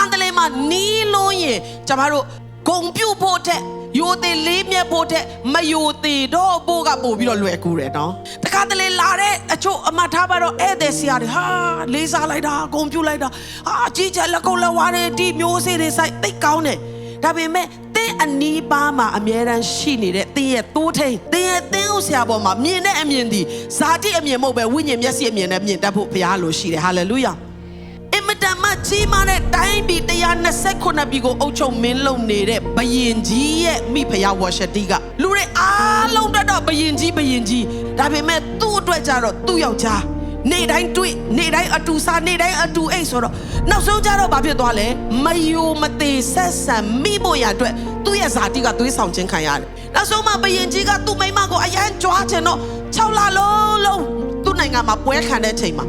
ခါတလေမှာနီးလုံးရင်ကျမတို့ဂုံပြုတ်ဖို့တဲ့ယိုသေးလေးမြက်ဖို့တဲ့မယိုသေးတော့ဖို့ကပို့ပြီးတော့လွယ်ကူတယ်နော်တခါတလေလာတဲ့အချို့အမတ်ထားပါတော့ဧည့်သည်ဆရာတွေဟာလေးစားလိုက်တာဂုံပြုတ်လိုက်တာဟာကြီးကြလက်ကုပ်လက်ဝါးတွေဒီမျိုးစေ့တွေစိုက်သိတ်ကောင်းတယ်ဒါပေမဲ့တင်းအနီးပါးမှာအမြဲတမ်းရှိနေတဲ့တင်းရဲ့တိုးထိန်တင်းရဲ့တင်းဥဆရာပေါ်မှာမြင်တဲ့အမြင်ဒီဇာတိအမြင်မဟုတ်ပဲဝိညာဉ်မျက်စိအမြင်နဲ့မြင်တတ်ဖို့ဘုရားလိုရှိတယ်ဟာလေလုယာအင်မ တန်မှကြီးမားတဲ့တိုင်းပြည်129ပြည်ကိုအုပ်ချုပ်မင်းလုပ်နေတဲ့ဘယင်ကြီးရဲ့မိဖုရားဝါရှတီကလူတွေအားလုံးအတွက်တော့ဘယင်ကြီးဘယင်ကြီးဒါပေမဲ့သူ့အတွက်ကြတော့သူ့ယောက်ျားနေ့တိုင်းတွေ့နေ့တိုင်းအတူစားနေ့တိုင်းအတူအိတ်ဆိုတော့နောက်ဆုံးကြတော့ဘာဖြစ်သွားလဲမယိုမသေးဆက်ဆံမိဖို့ရအတွက်သူ့ရဲ့ဇာတိကသွေးဆောင်ခြင်းခံရတယ်နောက်ဆုံးမှဘယင်ကြီးကသူ့မိန်းမကိုအရန်ကြွားချင်တော့6လလုံးလုံးသူ့နိုင်ငံမှာပွဲခံတဲ့ချိန်မှာ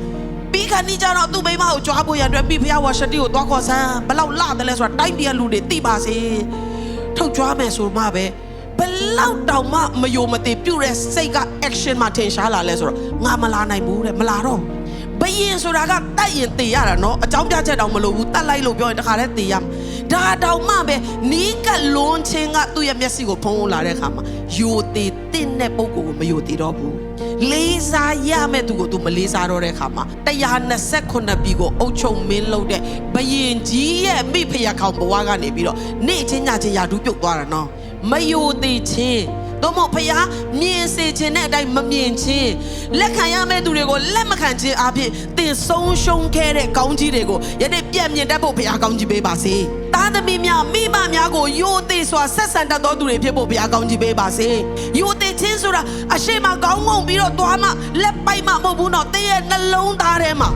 ပြီးခါနီးကြတော့သူ့မိန်းမကိုကြွားဖို့ရအတွက်မိဖုရားဝါရှတီကိုသွားခေါ်ဆန်းဘယ်လောက်လာတယ်လဲဆိုတာတိုင်းပြည်ကလူတွေသိပါစေထုတ်ကြွားမယ်ဆိုမှပဲဘယ်လောက်တောင်မှမယိုမသိပြုတ်တဲ့စိတ်က action မှာထင်ရှားလာလဲဆိုတော့ငါမလာနိုင်ဘူးတဲ့မလာတော့ဘယင်ဆိုတာကတိုက်ရင်တေရတာနော်အကြောင်းပြချက်တောင်မလိုဘူးတတ်လိုက်လို့ပြောရင်တခါလဲတေရမှာဒါတောင်မှပဲနီးကပ်လွန်ချင်းကသူ့ရဲ့မျက်စိကိုဖုံးလာတဲ့အခါမှာယိုသေးတဲ့တဲ့ပုံကိုမယိုသေးတော့ဘူး လေးစားရမဲ့သူကိုသူမလေးစားတော့တဲ့အခါမှာ129ပြည်ကိုအုပ်ချုပ်မင်းလုပ်တဲ့ဘယင်ကြီးရဲ့မိဖုရားခေါင်ဘဝကနေပြီးတော့နေ့ချင်းညချင်းရာထူးပြုတ်သွားတာနော်မယိုသေးချင်းတော့မဟုတ်ဖုရားမြင်စေခြင်းတဲ့အတိုင်းမမြင်ချင်းလက်ခံရမဲ့သူတွေကိုလက်မခံခြင်းအပြင်တင်ဆုံးရှုံးခဲ့တဲ့ကောင်းကြီးတွေကိုယနေ့ပြတ်မြင်တတ်ဖို့ဖုရားကောင်းကြီးပေးပါစေ။ သားသမီးများမိဘများကိုယိုသေးစွာဆက်ဆံတတ်သောသူတွေဖြစ်ဖို့ဘုရားကောင်းကြီးပေးပါစေ။ယိုသေးချင်းဆိုတာအရှိမကောင်းငုံပြီးတော့သွားမှလက်ပိုက်မှမဟုတ်ဘူးနော်။တင်းရဲ့နှလုံးသားထဲမှာ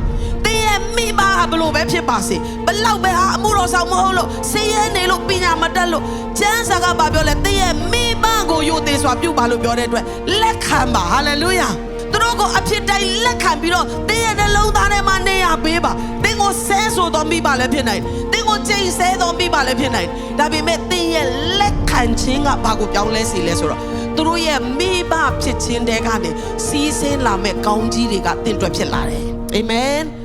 တင်းရဲ့မိဘကဘလို့ပဲဖြစ်ပါစေ။ဘလောက်ပဲဟာအမှုတော်ဆောင်မဟုတ်လို့ဆင်းရဲနေလို့ပညာမတတ်လို့ကျမ်းစာကဘာပြောလဲတင်းရဲ့မိဘကိုယိုသေးစွာပြုတ်ပါလို့ပြောတဲ့အတွက်လက်ခံပါဟာလေလုယာ။သူတို့ကိုအဖြစ်တိုင်းလက်ခံပြီးတော့တင်းရဲ့နှလုံးသားထဲမှာနေရပေးပါ။တင်းကိုဆဲဆိုတော်မိပါလည်းဖြစ်နိုင်။ တင်းကိုချိန်ဆဲတော်မိပါလည်းဖြစ်နိုင်။ဒါပေမဲ့တင်းရဲ့လက်ခံခြင်းကဘာကိုပြောင်းလဲစေလဲဆိုတော့သူတို့ရဲ့မိဘဖြစ်ခြင်းတဲကနေစီးဆင်းလာမဲ့ကောင်းကြီးတွေကတင့်တွက်ဖြစ်လာတယ်။အာမင်။